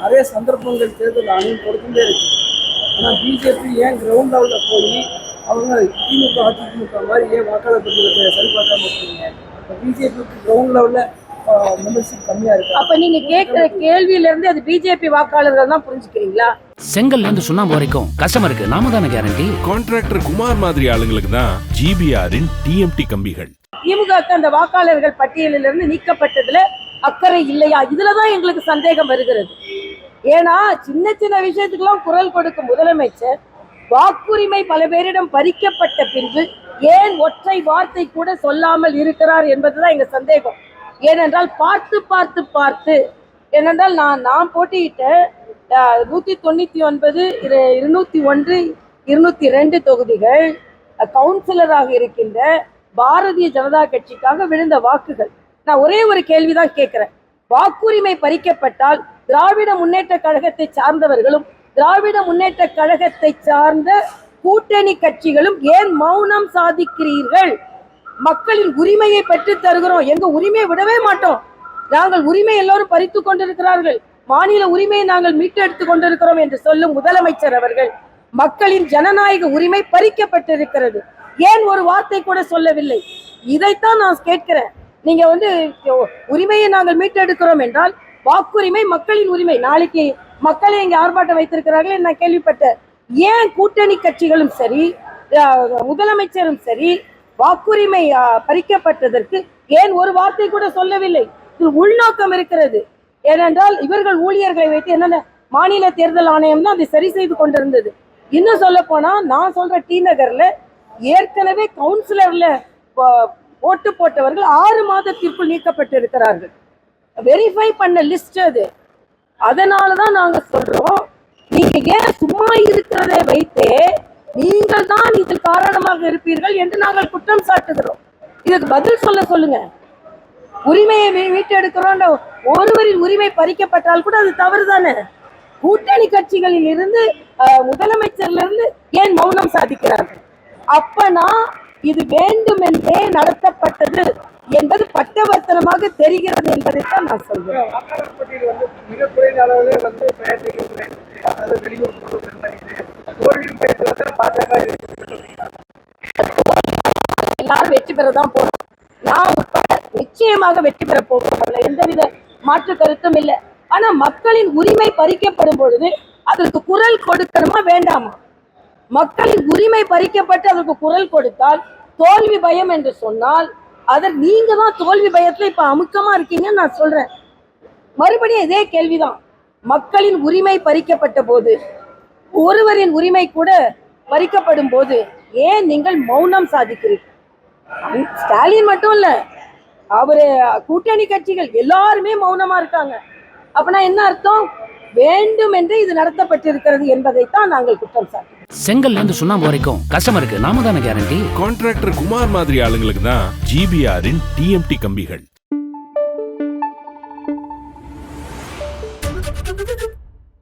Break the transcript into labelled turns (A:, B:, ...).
A: நிறைய சந்தர்ப்பங்கள் தேர்தல் ஆணையம் கொடுத்துட்டே இருக்கு. ஆனால் பிஜேபி ஏன் கிரவுண்ட் லெவலில் போய் அவங்க திமுக அதிமுக மாதிரி ஏன் வாக்காளர் பட்டியலை சரி பார்க்காம இருக்கீங்க? இப்போ பிஜேபிக்கு கிரவுண்ட் லெவலில் மெம்பர்ஷிப் கம்மியாக இருக்கு?
B: அப்ப நீங்க கேக்குற கேள்வியில இருந்து அது பிஜேபி வாக்காளர்கள் தான் புரிஞ்சுக்கிறீங்களா?
C: செங்கல்ல இருந்து சுண்ணாம்பு வரைக்கும் கஸ்டமருக்கு நாம தானே கேரண்டி
D: கான்ட்ராக்டர் குமார் மாதிரி ஆளுங்களுக்கு தான் ஜிபிஆரின் டிஎம்டி கம்பிகள்.
B: திமுக அந்த வாக்காளர்கள் பட்டியலில் இருந்து நீக்கப்பட்டதுல அக்கறை இல்லையா? இதுலதான் எங்களுக்கு சந்தேகம் வருகிறது. ஏன்னா சின்ன சின்ன விஷயத்துக்கெல்லாம் குரல் கொடுக்கும் முதலமைச்சர் வாக்குரிமை பல பேரிடம் பறிக்கப்பட்ட பின்பு ஏன் ஒற்றை வார்த்தை கூட சொல்லாமல் இருக்கிறார் என்பதுதான் எங்க சந்தேகம். ஏனென்றால் பார்த்து பார்த்து பார்த்து ஏனென்றால் நான் நான் போட்டியிட்ட நூற்றி நூத்தி தொண்ணூத்தி ஒன்பது இரு- இருநூத்தி ஒன்று இருநூத்தி ரெண்டு தொகுதிகள் கவுன்சிலராக இருக்கின்ற பாரதிய ஜனதா கட்சிக்காக விழுந்த வாக்குகள். நான் ஒரே ஒரு கேள்விதான் கேட்கிறேன். வாக்குரிமை பறிக்கப்பட்டால் திராவிட முன்னேற்ற கழகத்தை சார்ந்தவர்களும் திராவிட முன்னேற்ற கழகத்தை சார்ந்த கூட்டணி கட்சிகளும் ஏன் மௌனம் சாதிக்கிறீர்கள்? மக்களின் உரிமையை பெற்று தருகிறோம். எங்க உரிமையை விடவே மாட்டோம். நாங்கள் உரிமை எல்லோரும் பறித்து கொண்டிருக்கிறார்கள். மாநில உரிமையை நாங்கள் மீட்டெடுத்து கொண்டிருக்கிறோம் என்று சொல்லும் முதலமைச்சர் அவர்கள் மக்களின் ஜனநாயக உரிமை பறிக்கப்பட்டிருக்கிறது. ஏன் ஒரு வார்த்தை கூட சொல்லவில்லை? இதைத்தான் நான் கேட்கிறேன். நீங்க வந்து உரிமையை நாங்கள் மீட்டெடுக்கிறோம் என்றால் வாக்குரிமை மக்களின் உரிமை. நாளைக்கு மக்களை இங்கே ஆர்ப்பாட்டம் வைத்திருக்கிறார்கள் நான் கேள்விப்பட்டேன். ஏன் கூட்டணி கட்சிகளும் சரி முதலமைச்சரும் சரி வாக்குரிமை பறிக்கப்பட்டதற்கு ஏன் ஒரு வார்த்தை கூட சொல்லவில்லை? உள்நோக்கம் இருக்கிறது. ஏனென்றால் இவர்கள் ஊழியர்களை வைத்து என்னென்ன மாநில தேர்தல் ஆணையம் தான் அதை சரி செய்து கொண்டிருந்தது. இன்னும் சொல்ல போனா நான் சொல்ற டி நகர்ல ஏற்கனவே கவுன்சிலர்ல ஓட்டு போட்டவர்கள் ஆறு மாதத்திற்குள் நீக்கப்பட்டிருக்கிறார்கள். வெரிஃபை பண்ண லிஸ்ட் அது. அதனால தான் நாங்கள் சொல்றோம் நீங்க ஏன் சும்மா இருக்கிறதை வைத்தே நீங்கள் தான் இதில் காரணமாக இருப்பீர்கள் என்று நாங்கள் குற்றம் சாட்டுகிறோம். இதுக்கு பதில் சொல்ல சொல்லுங்க. உரிமையை மீட்டெடுக்கிறோம் ஒருவரின் உரிமை பறிக்கப்பட்டால் கூட அது தவறு தானே கூட்டணி கட்சிகளில் இருந்து முதலமைச்சர்ல இருந்து ஏன் மௌனம் சாதிக்கிறார்கள்? அப்பனா இது வேண்டுமென்றே நடத்தப்பட்டது என்பது பட்டவர்த்தனமாக தெரிகிறது என்பதைத்தான் நான் சொல்கிறேன் எல்லாரும் வெற்றி பெற தான் போறோம். நான் உட்பட நிச்சயமாக வெற்றி பெற போகிறோம் எந்தவித மாற்று கருத்தும் இல்லை. ஆனா மக்களின் உரிமை பறிக்கப்படும் பொழுது அதற்கு குரல் கொடுக்கணுமா வேண்டாமா? மக்களின் உரிமை பறிக்கப்பட்டு அதற்கு குரல் கொடுத்தால் தோல்வி பயம் என்று சொன்னால் அதை நீங்க தான் தோல்வி பயத்துல இப்ப அமுக்கமா இருக்கீங்கன்னு நான் சொல்றேன். மறுபடியும் இதே கேள்விதான். மக்களின் உரிமை பறிக்கப்பட்ட போது ஒருவரின் உரிமை கூட பறிக்கப்படும் போது ஏன் நீங்கள் மௌனம் சாதிக்கிறீர்கள்? ஸ்டாலின் மட்டும் இல்ல அவரு கூட்டணி கட்சிகள் எல்லாருமே மௌனமா இருக்காங்க. அப்பனா என்ன அர்த்தம்? வேண்டும் என்று இது நடத்தப்பட்டிருக்கிறது என்பதைத்தான் நாங்கள் குற்றம் சாட்டுகிறோம்
C: செங்கல்ல இருந்து சுண்ணாம்பு வரைக்கும் கஸ்டமருக்கு நாம தானே கேரண்டி
D: கான்ட்ராக்டர் குமார் மாதிரி ஆளுங்களுக்கு தான் ஜிபிஆரின் டிஎம்டி கம்பிகள்.